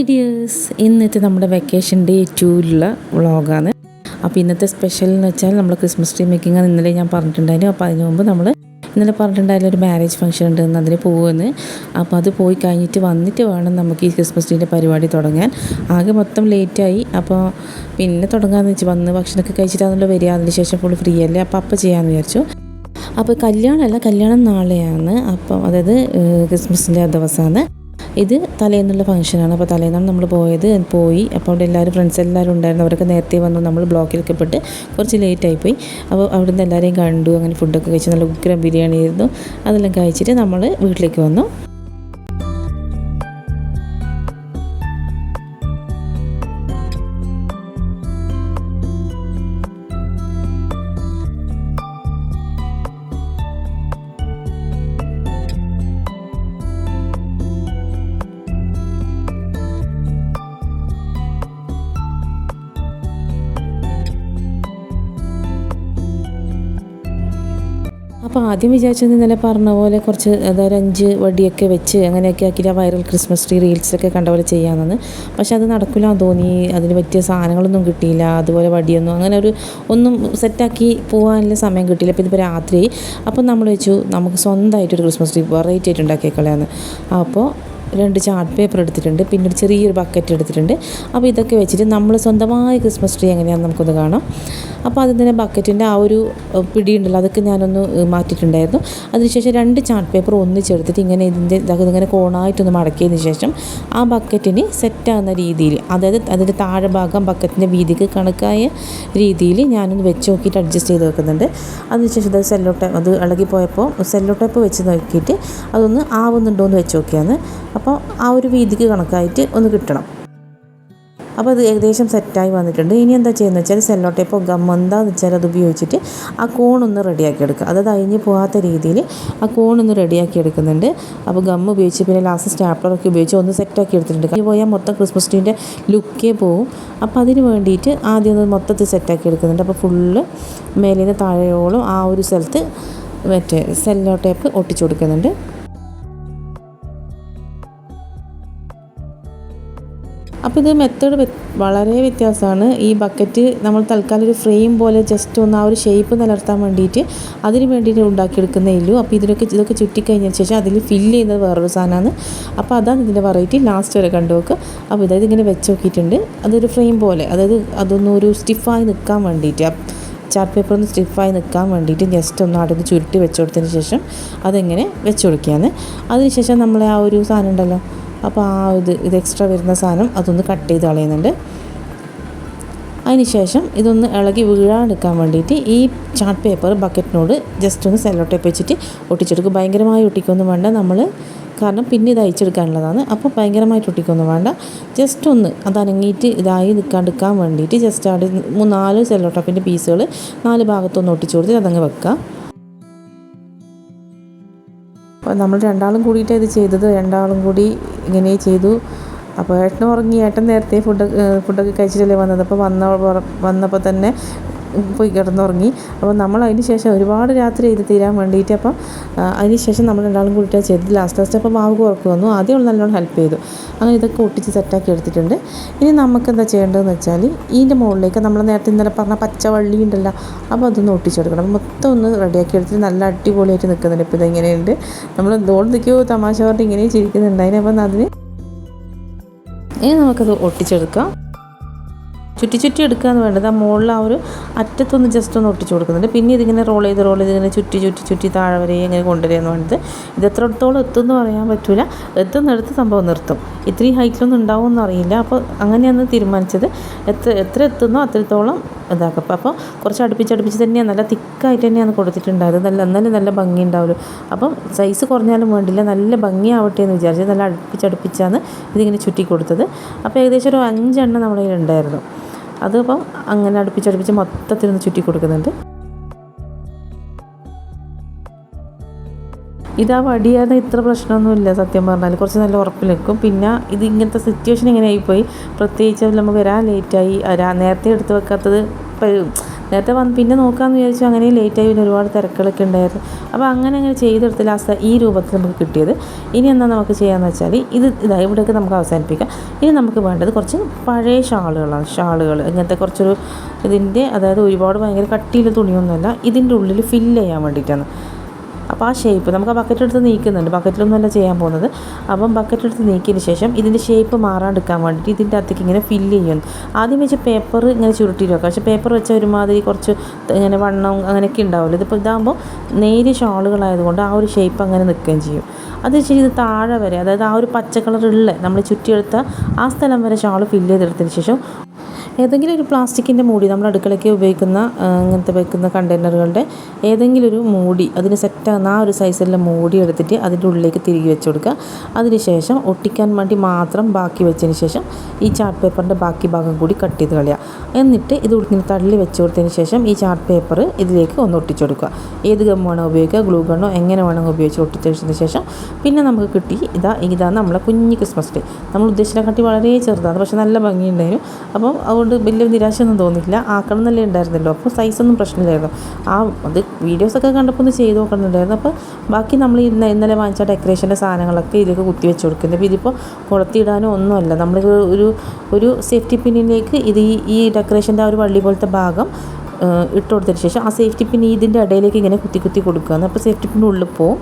Hi dears ഇന്നത്തെ നമ്മുടെ vacation day ടൂവിലുള്ള വ്ളോഗാണ് അപ്പോൾ ഇന്നത്തെ സ്പെഷ്യൽ എന്ന് വെച്ചാൽ നമ്മൾ ക്രിസ്മസ് ട്രീ മേക്കിംഗ് ആണ് ഇന്നലെ ഞാൻ പറഞ്ഞിട്ടുണ്ടായിരുന്നു. അപ്പോൾ അതിന് മുമ്പ് നമ്മൾ ഇന്നലെ പറഞ്ഞിട്ടുണ്ടായാലും ഒരു മാരേജ് ഫംഗ്ഷൻ ഉണ്ടെന്ന് അതിന് പോകുമെന്ന് അപ്പോൾ അത് പോയി കഴിഞ്ഞിട്ട് വന്നിട്ട് വേണം നമുക്ക് ഈ ക്രിസ്മസ് ട്രീന്റെ പരിപാടി തുടങ്ങാൻ. ആകെ മൊത്തം ലേറ്റായി അപ്പോൾ പിന്നെ തുടങ്ങാമെന്ന് വെച്ച് വന്ന് ഭക്ഷണമൊക്കെ കഴിച്ചിട്ടാണല്ലോ വരിക. അതിന് ശേഷം ഫുൾ ഫ്രീ അല്ലേ? അപ്പോൾ അപ്പം ചെയ്യാമെന്ന് വിചാരിച്ചു. അപ്പോൾ കല്യാണമല്ല കല്യാണം നാളെയാണ്. അപ്പം അതായത് ക്രിസ്മസിന്റെ ദിവസമാണ് ഇത് തലേന്നുള്ള ഫംഗ്ഷനാണ്. അപ്പോൾ തലേന്നാണ് നമ്മൾ പോയത്. പോയി. അപ്പോൾ അവിടെ എല്ലാവരും ഫ്രണ്ട്സ് എല്ലാവരും ഉണ്ടായിരുന്നു. അവരൊക്കെ നേരത്തെ വന്നു. നമ്മൾ ബ്ലോക്കിലൊക്കെ പെട്ട് കുറച്ച് ലേറ്റായി പോയി അപ്പോൾ അവിടുന്ന് എല്ലാവരെയും കണ്ടു. അങ്ങനെ ഫുഡൊക്കെ കഴിച്ച് നല്ല ഉഗ്രം ബിരിയാണി ആയിരുന്നു. അതെല്ലാം കഴിച്ചിട്ട് നമ്മൾ വീട്ടിലേക്ക് വന്നു. അപ്പോൾ ആദ്യം വിചാരിച്ചത് ഇന്നലെ പറഞ്ഞ പോലെ കുറച്ച് അതായത് അഞ്ച് വടിയൊക്കെ വെച്ച് അങ്ങനെയൊക്കെ ആക്കിയിട്ട് വൈറൽ ക്രിസ്മസ് ട്രീ റീൽസൊക്കെ കണ്ട പോലെ ചെയ്യാമെന്ന്. പക്ഷെ അത് നടക്കില്ല തോന്നി. അതിന് പറ്റിയ സാധനങ്ങളൊന്നും കിട്ടിയില്ല. അതുപോലെ വടിയൊന്നും അങ്ങനെ ഒരു ഒന്നും സെറ്റാക്കി പോകാനുള്ള സമയം കിട്ടിയില്ല. അപ്പോൾ ഇതിപ്പോൾ രാത്രി. അപ്പോൾ നമ്മൾ വെച്ചു. നമുക്ക് സ്വന്തമായിട്ടൊരു ക്രിസ്മസ് ട്രീ വെറൈറ്റി ആയിട്ട് ഉണ്ടാക്കിയേക്കളയാന്ന് അപ്പോൾ രണ്ട് ചാർട്ട് പേപ്പർ എടുത്തിട്ടുണ്ട്. പിന്നെ ഒരു ചെറിയൊരു ബക്കറ്റ് എടുത്തിട്ടുണ്ട്. അപ്പോൾ ഇതൊക്കെ വെച്ചിട്ട് നമ്മൾ സ്വന്തമായ ക്രിസ്മസ് ട്രീ എങ്ങനെയാണെന്ന് നമുക്കൊന്ന് കാണാം. അപ്പോൾ അതിൽ തന്നെ ബക്കറ്റിന്റെ ആ ഒരു പിടിയുണ്ടല്ലോ അതൊക്കെ ഞാനൊന്ന് മാറ്റിയിട്ടുണ്ടായിരുന്നു. അതിനുശേഷം രണ്ട് ചാർട്ട് പേപ്പർ ഒന്നിച്ചെടുത്തിട്ട് ഇങ്ങനെ ഇതിന്റെ ഇങ്ങനെ കോണായിട്ടൊന്ന് മടക്കിയതിന് ശേഷം ആ ബക്കറ്റിന് സെറ്റാകുന്ന രീതിയിൽ അതായത് അതിന്റെ താഴെ ഭാഗം ബക്കറ്റിന്റെ വീതിക്ക് കണക്കായ രീതിയിൽ ഞാനൊന്ന് വെച്ച് നോക്കിയിട്ട് അഡ്ജസ്റ്റ് ചെയ്ത് വെക്കുന്നുണ്ട്. അതിനുശേഷം അത് സെല്ലോ ടൈപ്പ് അത് ഇളകിപ്പോയപ്പോൾ സെല്ലോ ടൈപ്പ് വെച്ച് നോക്കിയിട്ട് അതൊന്ന് ആവുന്നുണ്ടോ എന്ന് വെച്ച് നോക്കിയാണ്. അപ്പോൾ ആ ഒരു വീതിക്ക് കണക്കായിട്ട് ഒന്ന് കിട്ടണം. അപ്പോൾ അത് ഏകദേശം സെറ്റായി വന്നിട്ടുണ്ട്. ഇനി എന്താ ചെയ്യുന്നത് വെച്ചാൽ സെല്ലോ ടേപ്പോ ഗം എന്താന്ന് വെച്ചാൽ അത് ഉപയോഗിച്ചിട്ട് ആ കോണൊന്ന് റെഡിയാക്കി എടുക്കുക. അത് അഴിഞ്ഞ് പോകാത്ത രീതിയിൽ ആ കോണൊന്ന് റെഡിയാക്കി എടുക്കുന്നുണ്ട്. അപ്പോൾ ഗം ഉപയോഗിച്ച് പിന്നെ ലാസ്റ്റ് സ്റ്റാപ്ലറൊക്കെ ഉപയോഗിച്ച് ഒന്ന് സെറ്റാക്കി എടുത്തിട്ടുണ്ട്. കഴിഞ്ഞ് പോയാൽ മൊത്തം ക്രിസ്മസ് ട്രീന്റെ ലുക്കേ പോവും. അപ്പോൾ അതിന് വേണ്ടിയിട്ട് ആദ്യം ഒന്ന് മൊത്തത്തിൽ സെറ്റാക്കി എടുക്കുന്നുണ്ട്. അപ്പോൾ ഫുള്ള് മേലിൽ നിന്ന് താഴെയോളം ആ ഒരു സ്ഥലത്ത് മറ്റേ സെല്ലോ ടേപ്പ് ഒട്ടിച്ചു കൊടുക്കുന്നുണ്ട്. അപ്പോൾ ഇത് മെത്തേഡ് വളരെ വ്യത്യാസമാണ്. ഈ ബക്കറ്റ് നമ്മൾ തൽക്കാലം ഒരു ഫ്രെയിം പോലെ ജസ്റ്റ് ഒന്ന് ആ ഒരു ഷേപ്പ് നിലർത്താൻ വേണ്ടിയിട്ട് അതിന് വേണ്ടിയിട്ട് ഉണ്ടാക്കിയെടുക്കുന്നേ ഉള്ളൂ. അപ്പോൾ ഇതിനൊക്കെ ഇതൊക്കെ ചുറ്റിക്കഴിഞ്ഞതിന് ശേഷം അതിൽ ഫില്ല് ചെയ്യുന്നത് വേറൊരു സാധനമാണ്. അപ്പോൾ അതാണ് ഇതിന്റെ വെറൈറ്റി ലാസ്റ്റ് വരെ കണ്ടു നോക്കുക അപ്പോൾ ഇതായത് ഇങ്ങനെ വെച്ച് നോക്കിയിട്ടുണ്ട്. അതൊരു ഫ്രെയിം പോലെ. അതായത് അതൊന്നും ഒരു സ്റ്റിഫായി നിൽക്കാൻ വേണ്ടിയിട്ട് ചാർട്ട് പേപ്പർ ഒന്ന് സ്റ്റിഫായി നിൽക്കാൻ വേണ്ടിയിട്ട് ജസ്റ്റ് ഒന്ന് അടുത്ത് ചുരുട്ടി വെച്ച് കൊടുത്തതിന് ശേഷം അതെങ്ങനെ വെച്ച് കൊടുക്കുകയാണ്. അതിനുശേഷം നമ്മൾ ആ ഒരു സാധനം ഉണ്ടല്ലോ അപ്പോൾ ആ ഇത് ഇത് എക്സ്ട്രാ വരുന്ന സാധനം അതൊന്ന് കട്ട് ചെയ്ത് കളയുന്നുണ്ട്. അതിനുശേഷം ഇതൊന്ന് ഇളകി വീഴാണെടുക്കാൻ വേണ്ടിയിട്ട് ഈ ചാർട്ട് പേപ്പർ ബക്കറ്റിനോട് ജസ്റ്റ് ഒന്ന് സെല്ലോ ടേപ്പ് വെച്ചിട്ട് ഒട്ടിച്ചെടുക്കും. ഭയങ്കരമായി ഒട്ടിക്കൊന്നും വേണ്ട നമ്മൾ കാരണം പിന്നെ ഇത് അയച്ചെടുക്കാനുള്ളതാണ് അപ്പോൾ ഭയങ്കരമായിട്ട് ഒട്ടിക്കൊന്നും വേണ്ട. ജസ്റ്റ് ഒന്ന് അത് അനങ്ങിയിട്ട് ഇതായി നിൽക്കാണ്ടിരിക്കാൻ വേണ്ടിയിട്ട് ജസ്റ്റ് അവിടെ മൂന്നാൽ നാല് സെല്ലോ പീസുകൾ നാല് ഭാഗത്തൊന്ന് ഒട്ടിച്ചു കൊടുത്തിട്ട് അതങ്ങ് വെക്കുക. അപ്പോൾ നമ്മൾ രണ്ടാളും കൂടിയിട്ടാണ് ഇത് ചെയ്തത് രണ്ടാളും കൂടി ഇങ്ങനെ ചെയ്തു. അപ്പോൾ ഏട്ടനും ഉറങ്ങി. ഏട്ടൻ നേരത്തെ ഫുഡ് ഫുഡൊക്കെ കഴിച്ചിട്ടല്ലേ വന്നത്? അപ്പോൾ വന്ന വന്നപ്പോൾ തന്നെ പോയി കിടന്നുറങ്ങി. അപ്പോൾ നമ്മൾ അതിന് ശേഷം ഒരുപാട് രാത്രി ചെയ്ത് തീരാൻ വേണ്ടിയിട്ട് അപ്പം അതിന് ശേഷം നമ്മൾ രണ്ടാളും കൂടിയിട്ടാണ് ചെയ്തത് ലാസ്റ്റ് ലാസ്റ്റ് അപ്പോൾ മാവ് കുറക്ക് വന്നു. ആദ്യം ഉള്ള നല്ലോണം ഹെൽപ്പ് ചെയ്തു. അങ്ങനെ ഇതൊക്കെ ഒട്ടിച്ച് സെറ്റാക്കി എടുത്തിട്ടുണ്ട്. ഇനി നമുക്ക് എന്താ ചെയ്യേണ്ടതെന്ന് വെച്ചാൽ ഇതിന്റെ മുകളിലേക്ക് നമ്മൾ നേരത്തെ ഇന്നലെ പറഞ്ഞ പച്ചവള്ളി ഉണ്ടല്ലോ അപ്പോൾ അതൊന്ന് ഒട്ടിച്ചെടുക്കണം. മൊത്തം ഒന്ന് റെഡിയാക്കി എടുത്തിട്ട് നല്ല അടിപൊളിയായിട്ട് നിൽക്കുന്നുണ്ട്. ഇപ്പോൾ ഇതെങ്ങനെയുണ്ട് നമ്മൾ നിൽക്കുമോ തമാശ പറഞ്ഞിട്ട് ഇങ്ങനെ ചിരിക്കുന്നുണ്ടായിരുന്നു അപ്പോൾ അതിന് ഇനി നമുക്കത് ഒട്ടിച്ചെടുക്കാം. ചുറ്റി ചുറ്റി എടുക്കുകയെന്ന് വേണ്ടത്. ആ മുകളിൽ ആ ഒരു അറ്റത്തൊന്ന് ജസ്റ്റ് ഒന്ന് ഒട്ടിച്ച് കൊടുക്കുന്നുണ്ട്. പിന്നെ ഇതിങ്ങനെ റോൾ ചെയ്ത് റോൾ ചെയ്ത് ഇങ്ങനെ ചുറ്റി ചുറ്റി ചുറ്റി താഴെ വരെ ഇങ്ങനെ കൊണ്ടുവരികയെന്ന് വേണ്ടത്. ഇത് എത്രത്തോളം എത്തുമെന്ന് പറയാൻ പറ്റില്ല എത്തുന്നിടത്ത് സംഭവം നിർത്തും. ഇത്രയും ഹൈറ്റിലൊന്നും ഉണ്ടാവുമെന്ന് അറിയില്ല. അപ്പോൾ അങ്ങനെയാണ് തീരുമാനിച്ചത്. എത്ര എത്ര എത്തുന്നോ അത്രത്തോളം ഇതാക്കും. അപ്പോൾ കുറച്ച് അടുപ്പിച്ച് അടുപ്പിച്ച് തന്നെയാണ് നല്ല തിക്കായിട്ട് തന്നെയാണ് കൊടുത്തിട്ടുണ്ടായത്. നല്ല എന്നാലും നല്ല ഭംഗി ഉണ്ടാവുമല്ലോ അപ്പം സൈസ് കുറഞ്ഞാലും വേണ്ടില്ല. നല്ല ഭംഗിയാവട്ടെ എന്ന് വിചാരിച്ച് നല്ല അടുപ്പിച്ച് അടുപ്പിച്ചാണ് ഇതിങ്ങനെ ചുറ്റി കൊടുത്തത്. അപ്പോൾ ഏകദേശം ഒരു അഞ്ചെണ്ണം നമ്മുടെ കയ്യിലുണ്ടായിരുന്നു. അതിപ്പം അങ്ങനെ അടുപ്പിച്ചടുപ്പിച്ച് മൊത്തത്തിലൊന്ന് ചുറ്റി കൊടുക്കുന്നുണ്ട്. ഇതാ വടിയാതെ ഇത്ര പ്രശ്നമൊന്നുമില്ല സത്യം പറഞ്ഞാൽ കുറച്ച് നല്ല ഉറപ്പ് നിൽക്കും. പിന്നെ ഇത് ഇങ്ങനത്തെ സിറ്റുവേഷൻ ഇങ്ങനെ ആയിപ്പോയി. പ്രത്യേകിച്ച് നമുക്ക് വരാൻ ലേറ്റായി നേരത്തെ എടുത്ത് വെക്കാത്തത് നേരത്തെ വന്ന് പിന്നെ നോക്കാമെന്ന് വിചാരിച്ചു അങ്ങനെ ലേറ്റായി പിന്നെ ഒരുപാട് തിരക്കുകളൊക്കെ ഉണ്ടായിരുന്നു. അപ്പോൾ അങ്ങനെ അങ്ങനെ ചെയ്തെടുത്ത് ലാസ്റ്റ് ഈ രൂപത്തിൽ നമുക്ക് കിട്ടിയത്. ഇനി എന്താ നമുക്ക് ചെയ്യാമെന്ന് വെച്ചാൽ ഇത് ഇതാ ഇവിടെയൊക്കെ നമുക്ക് അവസാനിപ്പിക്കാം. ഇനി നമുക്ക് വേണ്ടത് കുറച്ച് പഴയ ഷാളുകളാണ്. ഷാളുകൾ ഇങ്ങനത്തെ കുറച്ചൊരു ഇതിന്റെ അതായത് ഒരുപാട് ഭയങ്കര കട്ടിയുള്ള തുണിയൊന്നുമല്ല ഇതിന്റെ ഉള്ളിൽ ഫില്ല് ചെയ്യാൻ വേണ്ടിയിട്ടാണ്. അപ്പോൾ ആ ഷേപ്പ് നമുക്ക് ആ ബക്കറ്റ് എടുത്ത് നീക്കുന്നുണ്ട്. ബക്കറ്റിലൊന്നുമല്ല ചെയ്യാൻ പോകുന്നത്. അപ്പം ബക്കറ്റ് എടുത്ത് നീക്കിയതിന് ശേഷം ഇതിന്റെ ഷേപ്പ് മാറാണ്ടിരിക്കാൻ വേണ്ടിയിട്ട് ഇതിന്റെ അകത്തേക്ക് ഇങ്ങനെ ഫില്ല് ചെയ്യുന്നു. ആദ്യം വെച്ച് പേപ്പർ ഇങ്ങനെ ചുരുട്ടി വെക്കാം. പക്ഷേ പേപ്പർ വെച്ച ഒരുമാതിരി കുറച്ച് ഇങ്ങനെ വണ്ണം അങ്ങനെയൊക്കെ ഉണ്ടാവില്ല. ഇതിപ്പോൾ ഇതാകുമ്പോൾ നേരിയ ഷാളുകളായതുകൊണ്ട് ആ ഒരു ഷേപ്പ് അങ്ങനെ നിൽക്കുകയും ചെയ്യും. അത് ഇത് താഴെ വരെ അതായത് ആ ഒരു പച്ച കളറുള്ള നമ്മൾ ചുറ്റിയെടുത്ത ആ സ്ഥലം വരെ ഷാൾ ഫില്ല് ചെയ്തെടുത്തതിന് ശേഷം ഏതെങ്കിലും ഒരു പ്ലാസ്റ്റിക്കിന്റെ മൂടി നമ്മൾ അടുക്കളയ്ക്ക് ഉപയോഗിക്കുന്ന ഇങ്ങനത്തെ വെക്കുന്ന കണ്ടെയ്നറുകളുടെ ഏതെങ്കിലും ഒരു മൂടി അതിന് സെറ്റാകുന്ന ആ ഒരു സൈസിലുള്ള മൂടി എടുത്തിട്ട് അതിന്റെ ഉള്ളിലേക്ക് തിരികെ വെച്ച് കൊടുക്കുക. അതിന് ശേഷം ഒട്ടിക്കാൻ വേണ്ടി മാത്രം ബാക്കി വെച്ചതിന് ശേഷം ഈ ചാർട്ട് പേപ്പറിന്റെ ബാക്കി ഭാഗം കൂടി കട്ട് ചെയ്ത് കളയുക. എന്നിട്ട് ഇത് ഇങ്ങനെ തള്ളി വെച്ച് കൊടുത്തതിന് ശേഷം ഈ ചാർട്ട് പേപ്പർ ഇതിലേക്ക് ഒന്ന് ഒട്ടിച്ചു കൊടുക്കുക. ഏത് ഗം വേണോ ഉപയോഗിക്കുക ഗ്ലൂ ഗണ്ണോ എങ്ങനെ വേണമെങ്കിൽ ഉപയോഗിച്ച് ഒട്ടിച്ചതിന് ശേഷം പിന്നെ നമുക്ക് കിട്ടി ഇതാ ഇതാണ് നമ്മളെ കുഞ്ഞ് ക്രിസ്മസ് ഡേ നമ്മൾ ഉദ്ദേശിച്ചതിനെക്കാട്ടി വളരെ ചെറുതാണ് പക്ഷേ നല്ല ഭംഗിയുണ്ടായിരുന്നു. അപ്പം അതുകൊണ്ട് വലിയ നിരാശയൊന്നും തോന്നിയില്ല ആക്കണം എന്നല്ലേ ഉണ്ടായിരുന്നല്ലോ അപ്പോൾ സൈസൊന്നും പ്രശ്നമില്ലായിരുന്നു. ആ അത് വീഡിയോസൊക്കെ കണ്ടപ്പോൾ ഒന്ന് ചെയ്ത് നോക്കണമെന്നുണ്ടായിരുന്നു അപ്പോൾ ബാക്കി നമ്മൾ ഇന്ന് ഇന്നലെ വാങ്ങിച്ച ഡെക്കറേഷന്റെ സാധനങ്ങളൊക്കെ ഇതിലേക്ക് കുത്തി വെച്ച് കൊടുക്കുന്നത് അപ്പോൾ ഇതിപ്പോൾ കുളത്തിയിടാനോ ഒന്നുമല്ല. നമ്മൾ ഒരു ഒരു സേഫ്റ്റി പിന്നിലേക്ക് ഇത് ഈ ഡെക്കറേഷന്റെ ആ ഒരു വള്ളി പോലത്തെ ഭാഗം ഇട്ട് കൊടുത്തതിന് ശേഷം ആ സേഫ്റ്റി പിൻ ഇതിന്റെ ഇടയിലേക്ക് ഇങ്ങനെ കുത്തി കുത്തി കൊടുക്കുകയാണ്. അപ്പോൾ സേഫ്റ്റി പിൻ ഉള്ളിൽ പോകും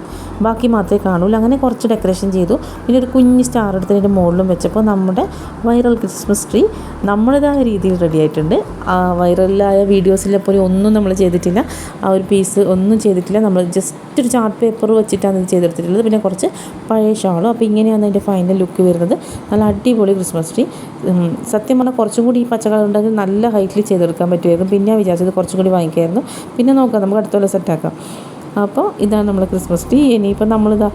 ബാക്കി മാത്രമേ കാണുള്ളൂ. അങ്ങനെ കുറച്ച് ഡെക്കറേഷൻ ചെയ്തു. പിന്നെ ഒരു കുഞ്ഞ് സ്റ്റാർ എടുത്തതിന്റെ മുകളിലും വെച്ചപ്പോൾ നമ്മുടെ വൈറൽ ക്രിസ്മസ് ട്രീ നമ്മുടേതായ രീതിയിൽ റെഡി ആയിട്ടുണ്ട്. ആ വൈറലായ വീഡിയോസിലെ പോലെ ഒന്നും നമ്മൾ ചെയ്തിട്ടില്ല. ആ ഒരു പീസ് ഒന്നും ചെയ്തിട്ടില്ല. നമ്മൾ ജസ്റ്റ് ഒരു ചാർട്ട് പേപ്പർ വെച്ചിട്ടാണ് ഇത് ചെയ്തെടുത്തിട്ടുള്ളത്. പിന്നെ കുറച്ച് പഴയ ഷാളും അപ്പോൾ ഇങ്ങനെയാണ് അതിന്റെ ഫൈനൽ ലുക്ക് വരുന്നത്. നല്ല അടിപൊളി ക്രിസ്മസ് ട്രീ സത്യം പറഞ്ഞാൽ കുറച്ചും കൂടി ഈ പച്ച കളർ ഉണ്ടെങ്കിൽ നല്ല ഹൈറ്റിൽ ചെയ്തെടുക്കാൻ പറ്റുമായിരുന്നു. പിന്നെ വിചാരിച്ചത് കുറച്ചും കൂടി വാങ്ങിക്കായിരുന്നു. പിന്നെ നോക്കാം നമുക്ക് അടുത്ത അടുത്തുള്ള സെറ്റാക്കാം അപ്പോൾ ഇതാണ് നമ്മൾ ക്രിസ്മസ് ട്രീ ഇനിയിപ്പോൾ നമ്മളിതാ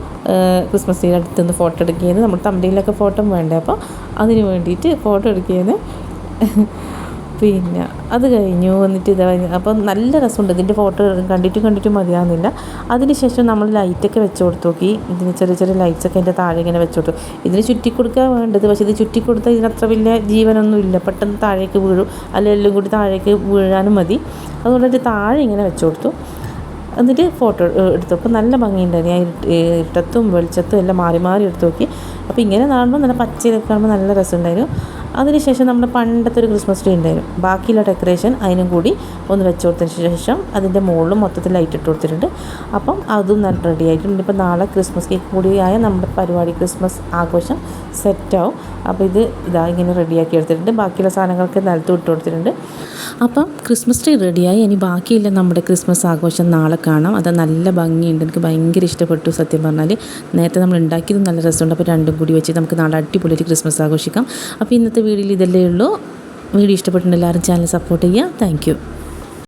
ക്രിസ്മസ് ട്രീയുടെ അടുത്തുനിന്ന് ഫോട്ടോ എടുക്കുകയാണ്. നമ്മൾ തമ്പടിയിലൊക്കെ ഫോട്ടോ വേണ്ടേ? അപ്പോൾ അതിന് വേണ്ടിയിട്ട് ഫോട്ടോ എടുക്കുകയാണ്. പിന്നെ അത് കഴിഞ്ഞു വന്നിട്ട് ഇത് അപ്പം നല്ല രസമുണ്ട്. ഇതിന്റെ ഫോട്ടോ കണ്ടിട്ട് കണ്ടിട്ട് മതിയാകുന്നില്ല അതിന് ശേഷം നമ്മൾ ലൈറ്റൊക്കെ വെച്ച് കൊടുത്തു നോക്കി. ഇതിന് ചെറിയ ചെറിയ ലൈറ്റ്സൊക്കെ അതിന്റെ താഴെ ഇങ്ങനെ വെച്ച് കൊടുത്തു. ഇതിന് ചുറ്റിക്കൊടുക്കുക വേണ്ടത് പക്ഷേ ഇത് ചുറ്റി ചുറ്റിക്കൊടുത്താൽ ഇതിനത്ര വലിയ ജീവനൊന്നും ഇല്ല. പെട്ടെന്ന് താഴേക്ക് വീഴും. അല്ലെങ്കിൽ എല്ലാം കൂടി താഴേക്ക് വീഴാനും മതി. അതുകൊണ്ട് താഴെ ഇങ്ങനെ വെച്ച് കൊടുത്തു. എന്നിട്ട് ഫോട്ടോ എടുത്തു എടുത്തപ്പോൾ നല്ല ഭംഗിയുണ്ടായിരുന്നു ഞാൻ ഇട്ടത്തും വെളിച്ചത്തും എല്ലാം മാറി മാറി എടുത്തു നോക്കി. അപ്പോൾ ഇങ്ങനെ കാണുമ്പോൾ നല്ല പച്ചയിലൊക്കെ കാണുമ്പോൾ നല്ല രസമുണ്ടായിരുന്നു. അതിനുശേഷം നമ്മുടെ പണ്ടത്തെ ഒരു ക്രിസ്മസ് ട്രീ ഉണ്ടായിരുന്നു. ബാക്കിയുള്ള ഡെക്കറേഷൻ അതിനും കൂടി ഒന്ന് വെച്ച് കൊടുത്തതിന് ശേഷം അതിന്റെ മുകളിലും മൊത്തത്തിൽ ലൈറ്റ് ഇട്ട് കൊടുത്തിട്ടുണ്ട്. അപ്പം അതും നല്ല റെഡി ആയിട്ടുണ്ട്. ഇപ്പം നാളെ ക്രിസ്മസ് കേക്ക് കൂടിയായ നമ്മുടെ പരിപാടി ക്രിസ്മസ് ആഘോഷം സെറ്റാവും അപ്പോൾ ഇത് ഇതാ ഇങ്ങനെ റെഡിയാക്കി എടുത്തിട്ടുണ്ട്. ബാക്കിയുള്ള സാധനങ്ങൾക്ക് നിലത്ത് ഇട്ട് കൊടുത്തിട്ടുണ്ട്. അപ്പം ക്രിസ്മസ് ട്രീ റെഡിയായി ഇനി ബാക്കിയില്ല നമ്മുടെ ക്രിസ്മസ് ആഘോഷം നാളെ കാണാം. അത് നല്ല ഭംഗിയുണ്ട്. എനിക്ക് ഭയങ്കര ഇഷ്ടപ്പെട്ടു സത്യം പറഞ്ഞാൽ. നേരത്തെ നമ്മൾ ഉണ്ടാക്കിയത് നല്ല രസമുണ്ട്. അപ്പോൾ രണ്ടും കൂടി വെച്ച് നമുക്ക് നാളെ അടിപൊളിയായിട്ട് ക്രിസ്മസ് ആഘോഷിക്കാം. അപ്പോൾ ഇന്നത്തെ വീഡിയോയിൽ ഇതല്ലേ ഉള്ളൂ. വീഡിയോ ഇഷ്ടപ്പെട്ടിട്ടുണ്ടെങ്കിൽ എല്ലാവരും ചാനൽ സപ്പോർട്ട് ചെയ്യുക. താങ്ക്